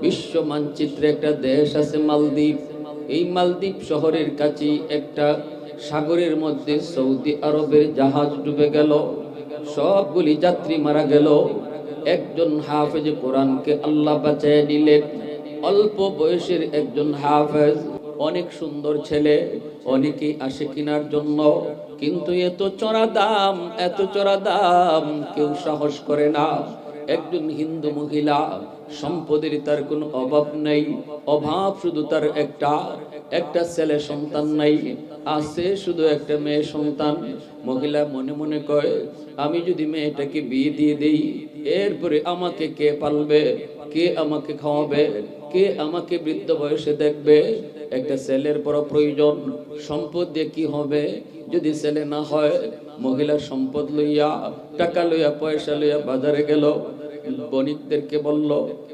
বিশ্ব মানচিত্রে একটা দেশ আছে মালদ্বীপ। এই মালদ্বীপ শহরের কাছে একটা সাগরের মধ্যে সৌদি আরবের জাহাজ ডুবে গেল। সবগুলি যাত্রী মারা গেল। একজন হাফেজ কোরআনকে আল্লাহ বাঁচায় নিলেন। অল্প বয়সের একজন হাফেজ, অনেক সুন্দর ছেলে, অনেকেই আসে কেনার জন্য। কিন্তু এত চড়া দাম, এত চড়া দাম কেউ সাহস করে না। একজন হিন্দু মহিলা সম্পদের তার কোনো অভাব নেই। অভাব শুধু তার একটা একটা ছেলে সন্তান নাই, আছে শুধু একটা মেয়ে সন্তান। মহিলা মনে মনে কয়, আমি যদি মেয়েটাকে বিয়ে দিয়ে দেই, এরপরে আমাকে কে পালবে? কে আমাকে খাওয়াবে? কে আমাকে বৃদ্ধ বয়সে দেখবে? একটা ছেলের বড় প্রয়োজন। সম্পদ দিয়ে কি হবে? যদি ছেলে না হয় মহিলা সম্পদ লইয়া, টাকা লইয়া, পয়সা লইয়া বাজারে গেল। বণিকদেরকে বলল,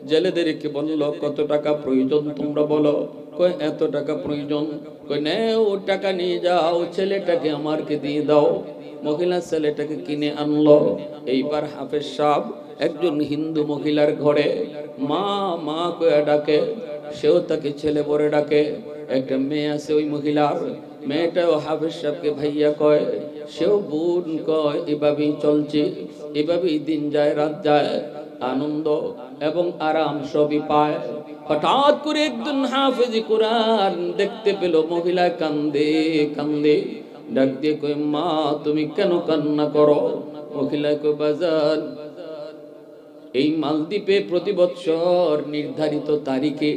জেলেদেরকে বলল, কত টাকা প্রয়োজন তোমরা বলো? কয়, এত টাকা প্রয়োজন? কয় ও টাকা নিয়ে যাও, ছেলেটাকে আমারকে দিয়ে দাও। মহিলা ছেলেটাকে কিনে আনলো। এইবার হাফেজ সাহ একজন হিন্দু মহিলার ঘরে মা মা কয়ে ডাকে, সেও তাকে ছেলে বলে ডাকে। একটা মেয়ে আছে ওই মহিলার, মেয়েটাও হাফেজ সাহেবকে ভাইয়া কয় সেও বোন কয়, এভাবেই চলছে, এভাবেই দিন যায়, রাত যায়, আনন্দ এবং আরাম সবই পায়। হঠাৎ করে একজন হাফেজ কোরআন দেখতে পেল, মহিলা কান্দে কান্দে, ডাক দিয়ে কই মা, তুমি কেন কান্না করো? মহিলা কই বাজার এই মালদ্বীপে প্রতি বৎসর নির্ধারিত তারিখে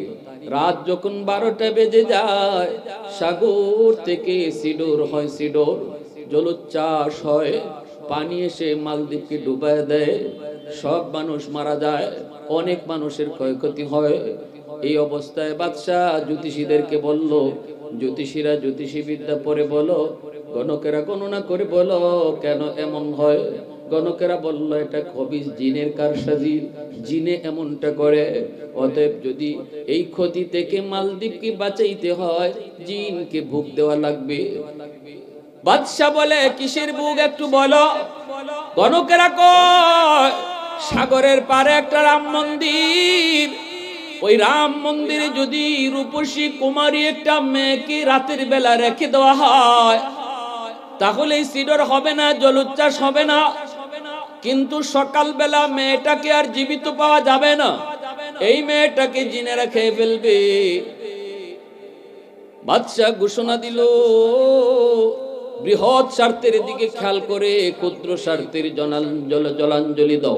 রাত যখন বারোটা বেজে যায়, সাগর থেকে সিডোর হয় সিডোর জলোচ্ছ্বাস হয়, পানি এসে মালদ্বীপকে ডুবায় দেয়। সব মানুষ মারা যায়, অনেক মানুষের ক্ষয়ক্ষতি হয়। এই অবস্থায় বাদশাহ জ্যোতিষীদেরকে বলল, জ্যোতিষীরা জ্যোতিষী বিদ্যা পরে বলো, গণকেরা গণনা করে বলো, কেন এমন হয়? গণকেরা বলল, এটা খবিস জিনের কারসাজি, জিনে এমনটা করে। অতএব যদি এই ক্ষতি থেকে মালদ্বীপকে বাঁচাইতে হয়, জিনকে ভোগ দেওয়া লাগবে। বাদশাহ বলে, কিসের বুক একটু বলো? গণকেরা কয়, সাগরের পারে একটা রাম মন্দির। ওই রাম মন্দিরে যদি রূপসী কুমারী একটা মেয়েকে রাতের বেলা রেখে দেওয়া হয়, তাহলে সিডর হবে না, জলোচ্ছ্বাস হবে না। কিন্তু সকালবেলা মেয়েটাকে আর জীবিত পাওয়া যাবে না। এই মেয়েটাকে জিনেরা খেয়ে ফেলবে। বাদশাহ ঘোষণা দিল বৃহৎ স্বার্থের দিকে খেয়াল করে ক্ষুদ্র স্বার্থের জল জলাঞ্জলি দাও।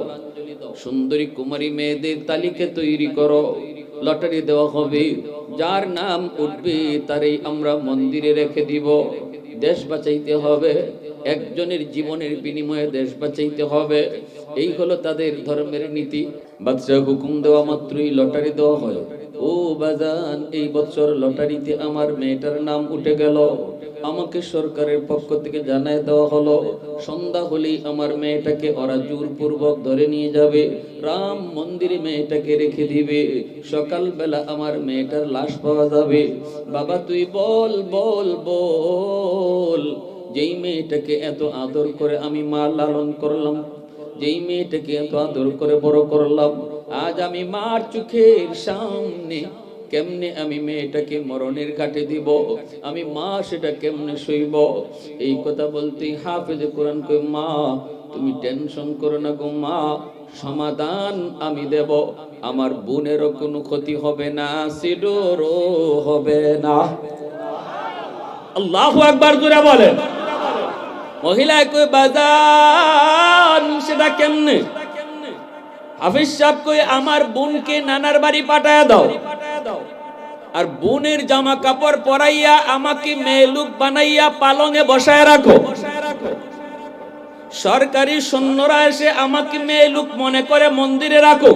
সুন্দরী কুমারী মেয়েদের তালিকা তৈরি করো। লটারি দেওয়া হবে। যার নাম উঠবে তারই আমরা মন্দিরে রেখে দিব। দেশ বাঁচাইতে হবে। একজনের জীবনের বিনিময়ে দেশ বাঁচাইতে হবে। এই হলো তাদের ধর্মের নীতি। বাদশাহ হুকুম দেওয়া মাত্রই লটারি দেওয়া হয়। ও বাজান, এই বছর লটারিতে আমার মেয়েটার নাম উঠে গেল। আমাকে সরকারের পক্ষ থেকে জানায় দেওয়া হলো, সন্ধ্যা হলেই আমার মেয়েটাকে ওরা জোরপূর্বক ধরে নিয়ে যাবে, রাম মন্দিরে মেয়েটাকে রেখে দিবে, সকালবেলা আমার মেয়েটার লাশ পাওয়া যাবে। বাবা, তুই বল বল বল, যেই মেয়েটাকে এত আদর করে আমি মা লালন করলাম, যেই মেয়েটাকে এত আদর করে বড় করলাম, আজ আমি মার চোখের সামনে কেমনে আমি মেয়েটাকে মরণের ঘাটে দিব? আমি মা, সেটা কেমনে সইব? এই কথা বলতে হাফেজে কোরআন কই মা, তুমি টেনশন করো না গো মা, সমাধান আমি দেব। আমার বোনেরও কোনো ক্ষতি হবে না, সিডোরও হবে না। আল্লাহু আকবার জোরে বলেন। মহিলা কই বাজান, সেটা কেমনে? হাফিজ সাহেব কই আমার বোনকে নানার বাড়ি পাঠায় দাও। আর বোনের জামা কাপড় পরাইয়া আমাকে মেয়ে লোক বানাইয়া পালঙে বসায় রাখো। সরকারি সৈন্যরা এসে আমাকে মেয়ে লোক মনে করে মন্দিরে রাখো।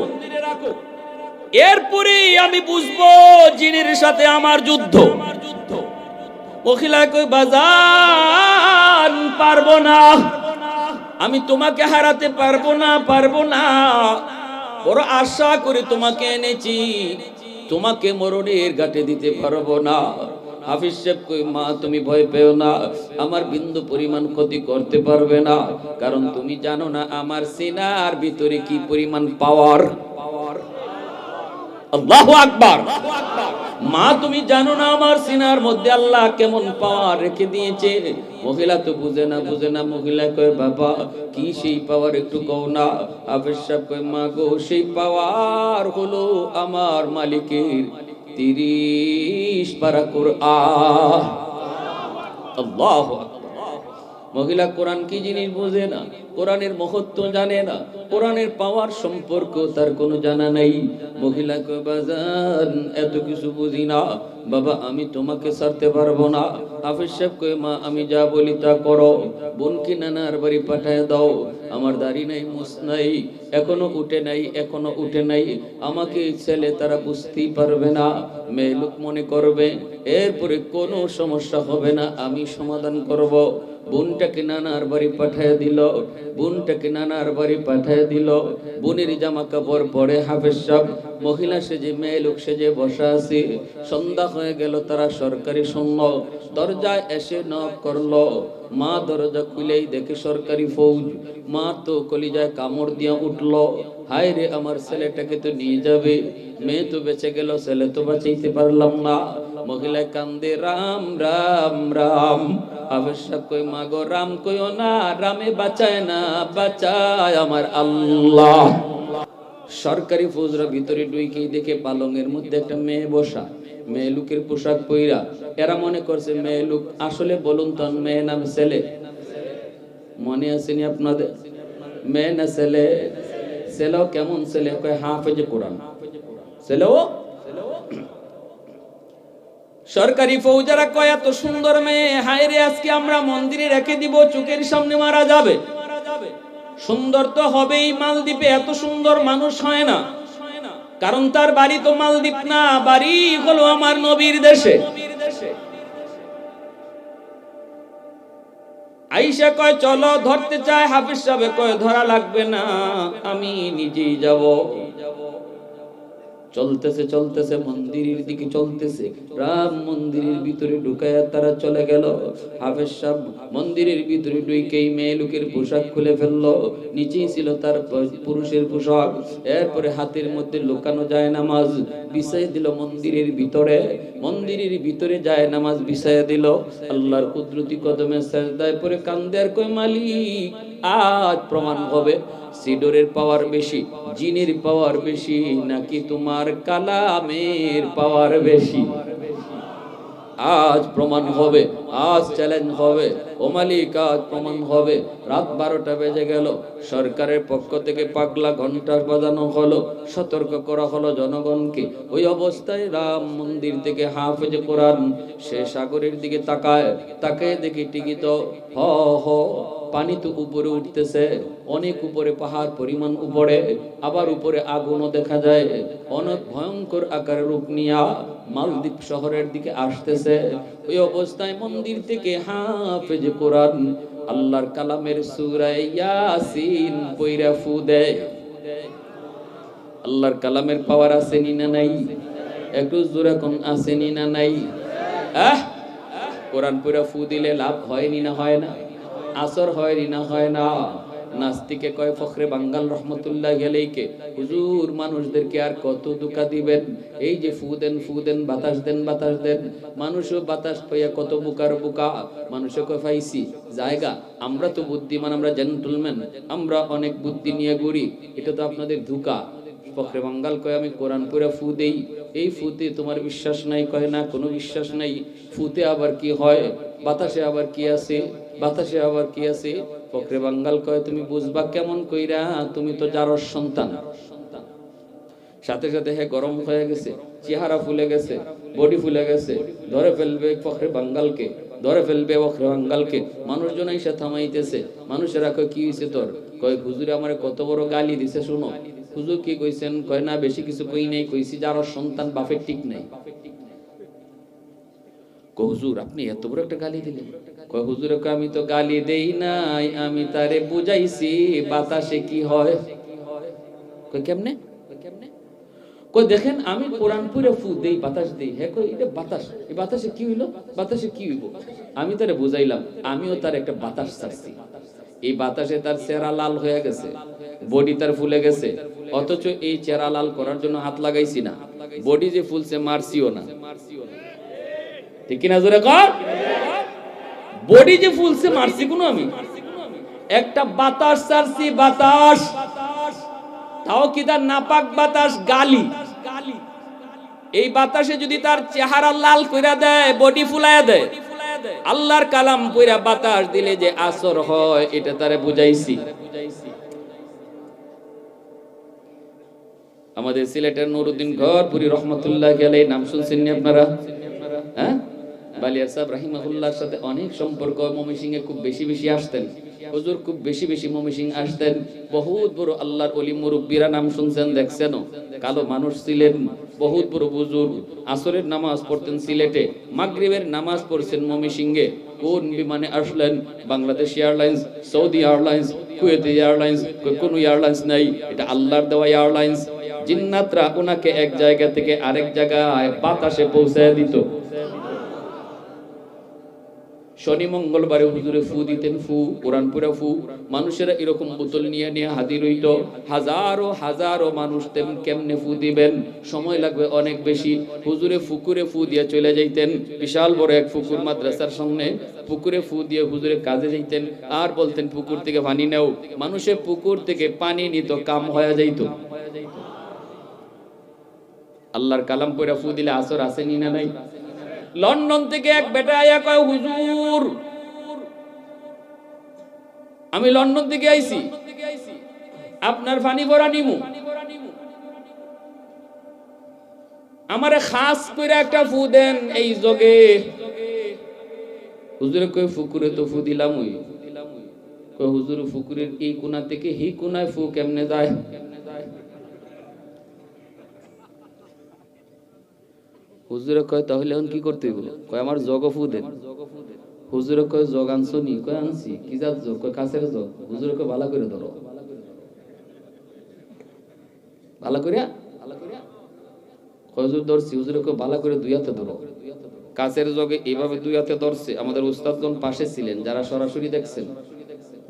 এরপরে আমি বুঝব জিনের সাথে আমার যুদ্ধ। কই বাজান, পারব না। আমি তোমাকে হারাতে পারব না পারব না। বড় আশা করে তোমাকে এনেছি। তোমাকে মরণের ঘাটে দিতে পারব না। হাফিজ সাহেব কই মা, তুমি ভয় পেও না। আমার বিন্দু পরিমাণ ক্ষতি করতে পারবে না। কারণ তুমি জানো না আমার সিনার ভিতরে কি পরিমাণ পাওয়ার পাওয়ার আল্লাহু আকবার। মা, তুমি জানো না আমার সিনার মধ্যে আল্লাহ কেমন পাওয়ার রেখে দিয়েছে? মহিলা তো বুঝে না বুঝে না। মহিলা কয়, বাবা, কি সেই পাওয়ার একটু কও না? সাহেব কয়, মা গো, সেই পাওয়ার হলো আমার মালিকের তিরিশ পারা কোরআন। আল্লাহু আকবার। মহিলা কোরআন কি জিনিস বোঝে না? কোরআনের মহত্ব জানে না। কোরআনের পাওয়ার সম্পর্ক তার কোনো জানা নাই। মহিলা বাজান, এত কিছু বুঝি না। বাবা, আমি তোমাকে ছাড়তে পারব না। হাফিজ সাহেব কয়, মা, আমি যা বলি তা করো। বোনকে নানার বাড়ি পাঠায় দাও। আমার দাড়ি নাই মুস নাই, এখনও উঠে নাই, এখনও উঠে নাই। আমাকে ছেলে তারা বুঝতেই পারবে না। মেয়ে লোক মনে করবে, এরপরে কোনো সমস্যা হবে না। আমি সমাধান করব। বোনটাকে নানার বাড়ি পাঠায় দিল, বোনটাকে নানার বাড়ি পাঠায় দিল। বোনের জামা কাপড় পরে হাফেজ সাহেব, মহিলা সেজে, মেয়ে লোক সেজে বসা আছে। সন্ধ্যা হয়ে গেল, তারা সরকারি শূন্য দরজায় এসে নক করল। মা দরজা খুলেই দেখে সরকারি ফৌজ। মা তো কলিজায় কামড় দিয়া উঠল। হায় রে, আমার ছেলেটাকে তো নিয়ে যাবে। মেয়ে তো বেঁচে গেল, ছেলে তো বাঁচাইতে পারলাম না। মহিলায় কান্দে, রাম রাম রাম। আবশ্যক কই, মাগো রাম কইও না, রামে বাঁচায় না, বাঁচায় আমার আল্লাহ। সরকারি ফৌজরা ভিতরে ডুইকে দেখে পালংয়ের মধ্যে একটা মেয়ে বসা, মেয়ে লোকের পোশাক পইরা। এরা মনে করছে মেয়ে লোক আসলে বলুন তো মেয়ে নাম ছেলে। মনে আসেনি আপনাদের? মেয়ে না ছেলে? ছেলেও কেমন ছেলে? কয়, হাফেজে কোরআন। ছেলেও সরকারি ফৌজারা কয় এত সুন্দর মেয়ে। হায় রে, আজকে আমরা মন্দিরে রেখে দিব, চোখের সামনে মারা যাবে। সুন্দর তো হবেই, মালদ্বীপে এত সুন্দর মানুষ হয় না। কারণ তার বাড়ি তো মালদ্বীপ না, বাড়ি হলো আমার নবীর দেশে। আইসা কয়, চলো, ধরতে চায় হাফিজ সাহেব, কয়, ধরা লাগবে না, আমি নিজেই যাব। চলতেছে চলতেছে, মন্দিরের দিকে চলতেছে। রাম মন্দিরের ভিতরে ঢুকায় তারা চলে গেল। হাফেজ সাহেব মন্দিরের ভিতরে ঢুকেই মেয়ে লোকের পোশাক খুলে ফেলল। নিচেই ছিল তার পুরুষের পোশাক। এরপরে হাতের মধ্যে লুকানো যায় নামাজ বিছাই দিল মন্দিরের ভিতরে। মন্দিরের ভিতরে যায় নামাজ বিছাই দিল। আল্লাহর কুদরতি কদমে সাজদায় পরে আর কই মালিক, আজ প্রমাণ হবে। সিডোরের পাওয়ার বেশি জিনের পাওয়ার বেশি নাকি তোমার কালামের পাওয়ার বেশি? আজ প্রমাণ হবে, আজ চ্যালেঞ্জ হবে। ও মালিক, আজ প্রমাণ হবে। রাত বারোটা বেজে গেল, সরকারের পক্ষ থেকে পাগলা ঘণ্টা বাজানো হলো, সতর্ক করা হলো জনগণকে। ওই অবস্থায় রাম মন্দির থেকে হাফেজে কোরআন সে সাগরের দিকে তাকায় তাকায় দেখি টিকিত, হ হ, পানি তো উপরে উঠতেছে, অনেক উপরে পাহাড় পরিমাণ উপরে, আবার উপরে আগুনও দেখা যায়। অনেক ভয়ঙ্কর আকারের রূপ নিয়া মালদ্বীপ শহরের দিকে আসতেছে। ওই অবস্থায় মন্দির থেকে হাফেজ কোরআন আল্লাহর কালামের সুরায় ইয়াসিন পইরা ফু দেয়। আল্লাহর কালামের পাওয়ার আসেনি না নাই? একটু জোরে কোন আসেনি না নাই? আহ! কোরআন পইরা ফু দিলে লাভ হয়নি না হয় না? আসর হয়নি না হয় না? নাস্তিকে কয়, ফখরে বাঙ্গাল রহমতুল্লাহ গেলেইকে হুজুর, মানুষদেরকে আর কত দুকা দিবেন? এই যে ফু দেন ফু দেন, বাতাস দেন বাতাস দেন। মানুষও বাতাস পাইয়া কত বুকার বুকা। মানুষও কয় পাইছি জায়গা, আমরা তো বুদ্ধিমান, আমরা জেন্টলম্যান আমরা অনেক বুদ্ধি নিয়ে ঘুরি। এটা তো আপনাদের ধোকা। ফখরে বাঙ্গাল কয়, আমি কোরআন পড়ে ফু দেই। এই ফুতে তোমার বিশ্বাস নাই? কয়, না, কোনো বিশ্বাস নাই। ফুতে আবার কি হয়? বাতাসে আবার কি আছে? বাতাসে আবার কি আছে? ফখরে বাঙ্গাল কয়, তুমি বুঝবা কেমন কইরা? তুমি তো যারর সন্তান। সাথে সাথে হে গরম হয়ে গেছে, চেহারা ফুলে গেছে, বডি ফুলে গেছে, ধরে ফেলবে ফখরে বাঙ্গালকে, ধরে ফেলবে ফখরে বাঙ্গালকে। মানুষজন এসে থামাইতেছে, মানুষেরা কয়, কি হয়েছে তোর? কয়, হুজুরে আমার কত বড় গালি দিছে, শুনো। হুজুর কি কইছেন? কয়, না, বেশি কিছু কই নাই, কইছি যার সন্তান, বাপের ঠিক নাই। হুজুর, আপনি এত বড় একটা গালি দিলেন। কয় হুজুর আমি তো গালি দেই নাই, আমি তারে বুঝাইছি, বাতাসে কি হয়? কয়, কেমনে? কই দেখেন, আমি কোরআন পড়ে ফু দেই, বাতাস দেই। হ্যাঁ কই এটা বাতাস। এই বাতাসে কি হইল? বাতাসে কি হইব? আমি তারে বুঝাইলাম, আমিও তার একটা বাতাস ছাড়ছি এই বাতাসে তার চেহারা লাল হয়ে গেছে, বডি তার ফুলে গেছে, অথচ এই চেহারা লাল করার জন্য হাত লাগাইছি না। বডি যে ফুলছে, মারছিও না। ঠিক কিনা জোরে কর? বডি যে ফুলছে, মারছি কোনো আমি? একটা বাতাস ছাড়ছি, বাতাস। তাও কি তার নাপাক বাতাস? গালি। এই বাতাসে যদি তার চেহারা লাল কইরা দেয়, বডি ফুলাইয়া দেয়, আল্লাহর কালাম কইরা বাতাস দিলে যে আসর হয়, এটা তারে বুঝাইছি। আমাদের সিলেটের নুরুদ্দিন ঘরপুরি রহমতুল্লাহ গেলে নাম শুনছেন আপনারা? বালিয়ার সাহেব রাহিমাহুল্লাহর সাথে অনেক সম্পর্ক মমিসিং এ খুব বেশি বেশি আসতেন। হুজুর খুব বেশি বেশি মমিসিং আসতেন। বহুত বড় আল্লাহর অলি মুরব্বীরা নাম শুনছেন দেখছেন কালো মানুষ ছিলেন, বহুত বড় বুজুর্গ। আসরের নামাজ পড়তেন সিলেটে, মাগরিবের নামাজ পড়ছেন মমিসিংহে কোন বিমানে আসলেন? Bangladesh airlines, Saudi airlines, Kuwaiti airlines, কোন এয়ারলাইন্স নাই। এটা আল্লাহর দেওয়া এয়ারলাইন্স। জিন্নাতরা ওনাকে এক জায়গা থেকে আরেক জায়গায় বাতাসে পৌঁছায় দিত। শনি মঙ্গলবারে হুজুরে ফু দিতেন, ফু, কোরআন পুরা ফু। মানুষেরা এরকম বোতল নিয়ে নিয়ে হাজির হইত হাজারো হাজারো মানুষ তেম কেমনে ফু দিবেন? সময় লাগবে অনেক বেশি। হুজুরে ফুকুরে ফু দিয়ে চলে যাইতেন। বিশাল বড় এক ফুকুর মাদ্রাসার সামনে পুকুরে ফু দিয়ে হুজুরে কাজে যাইতেন। আর বলতেন, পুকুর থেকে পানি নেও। মানুষের পুকুর থেকে পানি নিত, কাম হয়ে যাইত। আল্লাহর কালাম কইরা ফু দিলে আসর আসেনি না নাই? লন্ডন থেকে এক বেটা আয়া কয়, হুজুর, আমি লন্ডন থেকে আইছি। আপনার ফানি ভরা নিমু। আমারে খাস করে একটা ফু দেন এই যোগে হুজুরে কই ফুকুরে তো ফু দিলাম ওই কই হুজুর, ফুকুরের এই কোনা থেকে হি কোনায় ফু কেমনে যায়? হুজুরে কয়, তাহলে এখন কি করতে হইব? কয়, আমার জগ ফু দেন। হুজুরে কয়, জগ আনছো নি? কয়, আনছি। কি জাত জগ? কয়, কাছের জগ। হুজুরে কয়, ভালো করে ধরো। ভালো করিয়া? হুজুর, ধরছি। হুজুরে কয়, ভালো করে দুই হাতে ধরো। কাছের জগে এইভাবে দুই হাতে ধরছে। আমাদের উস্তাদগণ পাশে ছিলেন, যারা সরাসরি দেখছেন।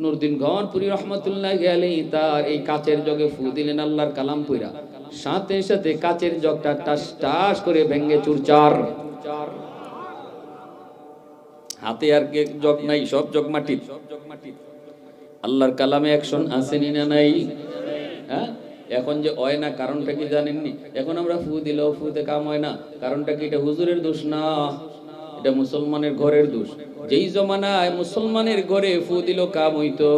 নুরদিন ঘনপুরি রহমতুল্লাহ গেলেই তার এই কাচের জগে ফু দিলেন আল্লাহর কালাম পুরা সাথে সাথে কাচের জগটা টাস টাস করে ভেঙ্গে চুরচার। হাতে আর কে জগ নাই, সব জগ মাটির আল্লাহর কালামে অ্যাকশন আসেনি না নাই? হ্যাঁ? এখন যে হয় না, কারণটা কি জানেননি? এখন আমরা ফু দিলেও ফুতে কাম হয় না। কারণটা কি এটা হুজুরের দোষ না? এটা মুসলমানের ঘরের দোষ। যেই জমানায় মুসলমানের ঘরে ফু দিল কাম হইতো।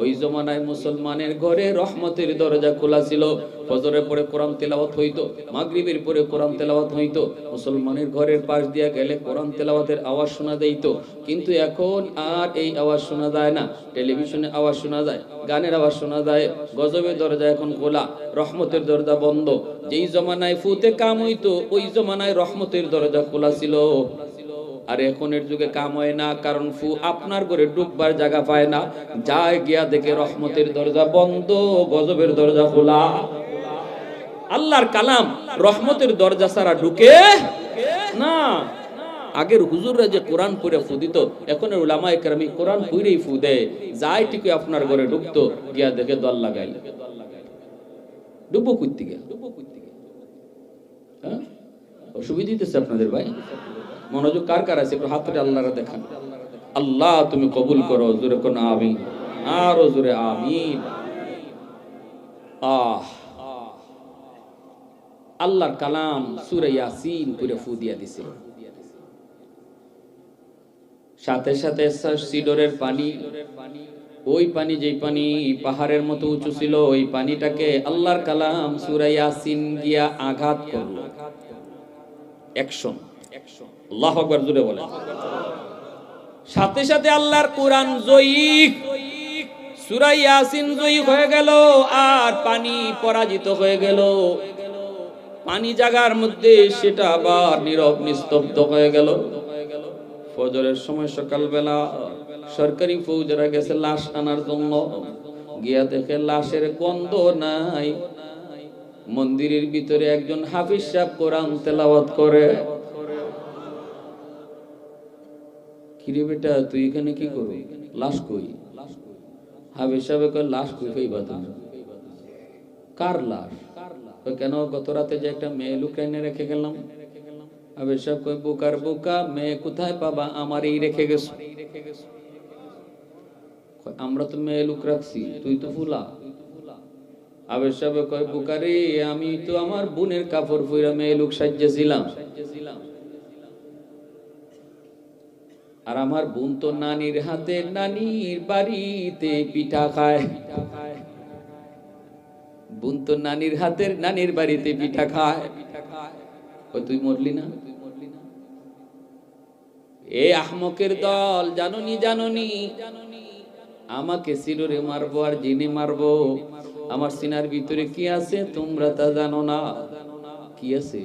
ওই জমানায় মুসলমানের ঘরে রহমতের দরজা খোলা ছিল। ফজরের পরে কোরআন তেলাওয়াত হইতো, মাগরিবের পরে কোরআন তেলাওয়াত হইতো। মুসলমানের ঘরের পাশ দিয়া গেলে কোরআন তেলাওয়াতের আওয়াজ শোনা যাইত। কিন্তু এখন আর এই আওয়াজ শোনা যায় না। টেলিভিশনে আওয়াজ শোনা যায়, গানের আওয়াজ শোনা যায়, গজবের দরজা এখন খোলা, রহমতের দরজা বন্ধ। যেই জমানায় ফুতে কাম হইতো, ওই জমানায় রহমতের দরজা খোলা ছিল। আর এখনের যুগে কাম হয় না, কারণ ফু আপনার ঘরে ডুববার জায়গা পায় না। যায় গিয়া দেখে রহমতের দরজা বন্ধ, গজবের দরজা খোলা। আল্লাহর কালাম রহমতের দরজা ছাড়া ঢুকে না। আগের হুজুররা যে কোরআন পড়ে ফু দিত এখন উলামা একরামি কোরআন পড়েই ফু দেয়। যাই টিকে আপনার ঘরে ঢুকতো, গিয়া দেখে দল লাগাইল। ডুবো কুত্তি গিয়া। হ্যাঁ? অসুবিধা দিতেছে আপনাদের ভাই। মনোযোগ কার কার আছে? একটু হাতটা আল্লাহরা দেখান। আল্লাহ, তুমি কবুল করো, জোরে কোন আমি আরও জোরে আমিন। আহ। আল্লাহর কালাম সুরে ইয়াসিন করে ফু দিয়া দিছে। সাথে সাথে সিডরের পানি, ওই পানি যেই পানি পাহাড়ের মতো উঁচু ছিল, ওই পানিটাকে আল্লাহর কালাম সুরা ইয়াসিন গিয়া আঘাত করল। অ্যাকশন আল্লাহ আকবার জুড়ে বলে সাথে সাথে আল্লাহর কোরআন জয়ী সূরা ইয়াসিন জয়ী হয়ে গেল আর পানি পরাজিত হয়ে গেল। পানি জাগার মধ্যে সেটা আবার নীরব নিস্তব্ধ হয়ে গেল। ফজরের সময় সকালবেলা সরকারি ফৌজরা গেছে লাশ আনার জন্য। গিয়া দেখে লাশের গন্ধ নাই। মন্দিরের ভিতরে একজন হাফিজ সাহেব কোরআন তেলাওয়াত করে। কিরে বেটা, তুই এখানে কি করবি? লাশ কই? হাফিজ সাহেব লাশ কই কার লাশ? কেন গত রাতে যে একটা মেয়ে লুকাইনে রেখে গেলাম? আবে সব কই বুকার বুকা, মেয়ে কোথায় পাবা? আমারই রেখে গেছো। আমরা তো মেয়ে লুক রাখছি, তুই তো ফুলা। কয় আমি তো আমার বোনের কাপড় মেয়ে লুক আর আমার বোন তো নানির হাতে, নানির বাড়িতে পিঠা খায়। বোন তো নানির হাতের নানির বাড়িতে পিঠা খায়। তুই মরলি না? এ আহমকের দল, জাননি জাননি। আমাকে সিরুরে মারবো আর জিনে মারবো। আমার সিনার ভিতরে কি আছে? তোমরা তা জানো না। কি আছে?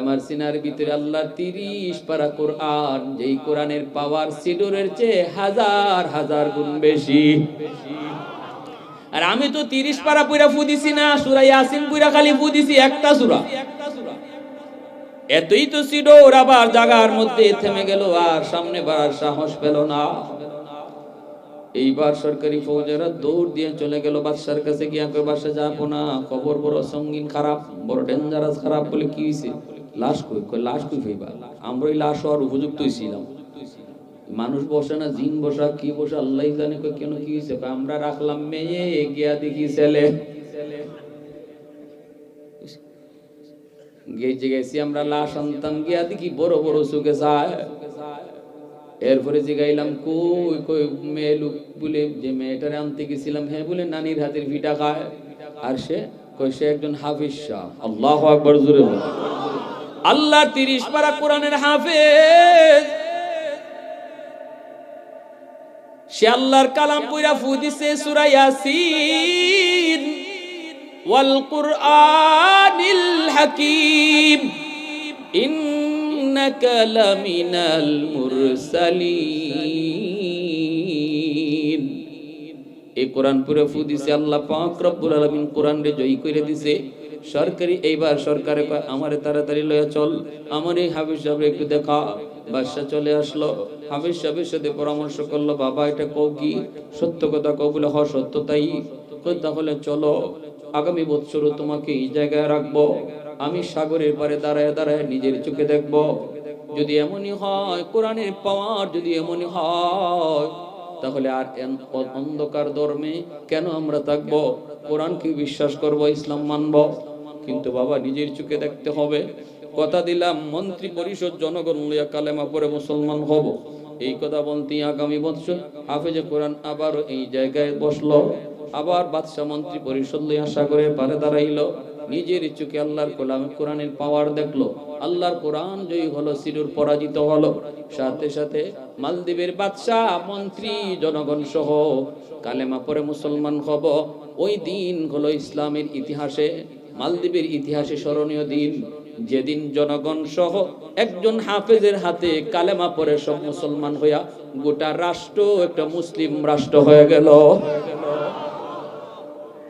আমার সিনার ভিতরে আল্লাহ তিরিশ পারা কোরআন। যেই কোরআনের পাওয়ার সিডুরের চেয়ে হাজার হাজার গুণ বেশি। আর আমি তো তিরিশ পারা পুরা ফু দিছি না, সুরা ইয়াসিন পুরা খালি ফু দিছি একটা সুরা। এতই তো সিডোর আবার জাগার মধ্যে থেমে গেল, আর সামনে বাড়ার সাহস পেল না। এইবার সরকারি ফৌজেরা দৌড় দিয়ে চলে গেল বাদশার কাছে গিয়া কই বাসা যাব না। খবর বড় সঙ্গীন খারাপ বড় ডেঞ্জারাস খারাপ বলে কি হয়েছে লাশ কই? কই লাশ কই ফেইবা আমরা ওই লাশ হওয়ার উপযুক্তই ছিলাম মানুষ বসে না জিন বসা কি বসা আল্লাহ জানে কই কেন কি হয়েছে কই, আমরা রাখলাম মেয়ে গিয়া দেখি ছেলে। গেছে গেছি আমরা লাশ আনতাম গিয়া দেখি বড় বড় চোখে যায়। এরপরে জিগাইলাম কই কই, মেয়ে লোক বলে যে মেয়েটারে আনতে গেছিলাম হ্যাঁ বলে নানির হাতের ভিটা খায়। আর সে কই সে একজন হাফিজ শাহ। আল্লাহ আকবার, জোরে আল্লাহ তিরিশ পারা কোরআনের হাফেজ। সে আল্লাহর কালাম পুরা ফু দিছে সূরা ইয়াসিন। ওয়াল কুরআনিল হাকীম। ইন্নাকা লামিনাল মুরসালিন এই কোরআন পুরো ফু দিছে আল্লাহ পাক রব্বুল আলামিন কোরআন রে জয়ী করে দিছে। সরকারি এইবার সরকারে কয়, আমারে তাড়াতাড়ি লয়া চল, আমার এই হাফিজ সাহেব একটু দেখা। বাদশা চলে আসলো। হাফিজ সাহেবের সাথে পরামর্শ করল, বাবা, এটা কও কি? সত্য কথা কও বলে, হ, সত্য তাই। তাহলে চলো, আগামী বছরও তোমাকে এই জায়গায় রাখব। আমি সাগরের পারে দাঁড়ায় দাঁড়ায় নিজের চোখে দেখব। যদি এমনই হয়, কোরআনের পাওয়ার যদি এমনই হয়, তাহলে আর অন্ধকার ধর্মে কেন আমরা থাকব? কোরআনকে বিশ্বাস করব, ইসলাম মানব? কিন্তু বাবা, নিজের চোখে দেখতে হবে। কথা দিলাম, মন্ত্রী পরিষদ জনগণ লইয়া কালেমা পরে মুসলমান হব। এই কথা বলতেই আগামী বছর হাফেজে কোরআন আবারও এই জায়গায় বসল। আবার বাদশাহ মন্ত্রী পরিষদ লইয়া সাগরের পারে দাঁড়াইলো। নিজের চোখে আল্লাহর কোরআন, কোরআনের পাওয়ার দেখল। আল্লাহর কোরআন জয়ী হলো সিরুর পরাজিত হলো। সাথে সাথে মালদ্বীপের বাদশাহ, মন্ত্রী, জনগণ সহ কালেমা পরে মুসলমান হব। ওই দিন হলো ইসলামের ইতিহাসে, মালদ্বীপের ইতিহাসে স্মরণীয় দিন। যেদিন জনগণ সহ একজন হাফেজের হাতে কালেমা পরে সব মুসলমান হইয়া গোটা রাষ্ট্র, একটা মুসলিম রাষ্ট্র হয়ে গেল।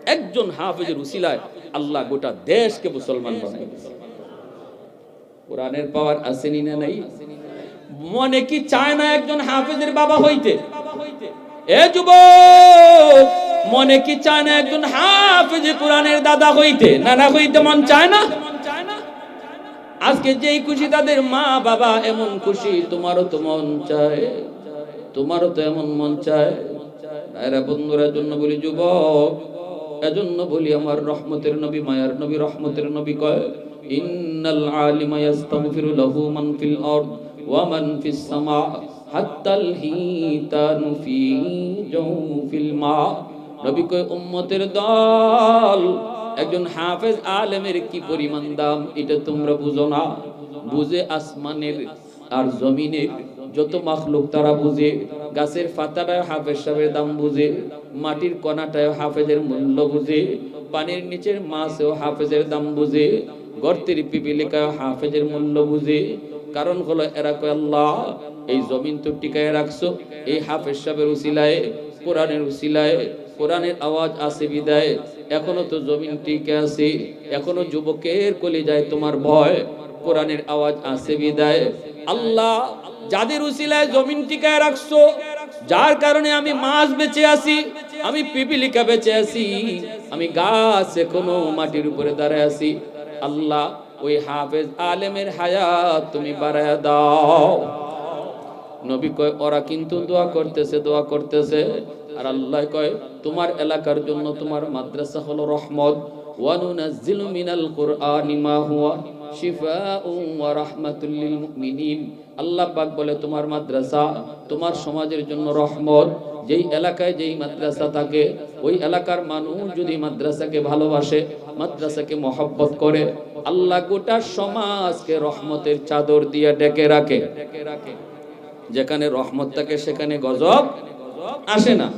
একজন হাফেজের উসিলায় আল্লাহ গোটা দেশকে মুসলমান বানাই কোরআনের পাওয়ার আসেনি না নাই? মনে কি চায় না একজন হাফেজের বাবা হইতে? এ যুবক, মনে কি চায় না একজন হাফেজ কোরআনের দাদা হইতে? না না হইতে মন চায় না? আজকে যেই খুশি তাদের মা বাবা, এমন খুশি, তোমারও তো মন চায়, তোমারও তো এমন মন চায়। বন্ধুরা, জন্য বলি, যুবক এজন্য বলি, আমার রহমতের নবী, মায়ার নবী, রহমতের নবী কয়, ইন্নাল আলিমা ইয়াস্তাগফিরু লাহু মান ফিল আরদ ওয়া মান ফিস সামা হাত্তাল হিতানু ফি জাওফিল মা। নবী কয়, উম্মতের দল, একজন হাফেজ আলেমের কি পরিমাণ দাম? এটা তোমরা বুঝো না। বুঝে আসমানের আর জমিনের যত মাখলুক তারা বুঝে। গাছের পাতাটায় হাফেজ সাহেবের দাম বুঝে, মাটির কণাটায় হাফেজের মূল্য বুঝে, পানির নিচের মাছেও হাফেজের দাম বুঝে, গর্তের পিপিলিকায় হাফেজের মূল্য বুঝে। কারণ হলো এরা আল্লাহ, এই জমিন তো টিকায় রাখছো, এই হাফেজ সাহেবের উসিলায়, কোরআনের উসিলায়, কোরআনের আওয়াজ আছে বিদায়, এখনও তো জমিন টিকে আছে, এখনও যুবকের কলি যায় তোমার ভয়, কোরআনের আওয়াজ আছে বিদায়। আল্লাহ যাদের উসিলায় জমিন টিকায় রাখছো, যার কারণে আমি মাছ বেঁচে আছি, আমি পিপিলিকা বেঁচে আছি, আমি গাছ এখনও মাটির উপরে দাঁড়ায় আছি। আল্লাহ ওই হাফেজ আলেমের হায়াত তুমি বাড়ায় দাও। নবী কয়, ওরা কিন্তু দোয়া করতেছে দোয়া করতেছে। আর আল্লাহ কয়, তোমার এলাকার জন্য তোমার মাদ্রাসা হলো রহমত। ওয়ানুনাজ্জিলু মিনাল কুরআনি মা হুয়া। আল্লাহ বলে, তোমার মাদ্রাসা, তোমার সমাজের জন্য রহমত। যেই এলাকায় যেই মাদ্রাসা থাকে, ওই এলাকার মানুষ যদি মাদ্রাসাকে ভালোবাসে, মাদ্রাসাকে মহব্বত করে, আল্লাহ গোটা সমাজকে রহমতের চাদর দিয়ে ডেকে রাখে। যেখানে রহমত থাকে, সেখানে গজব আসে না।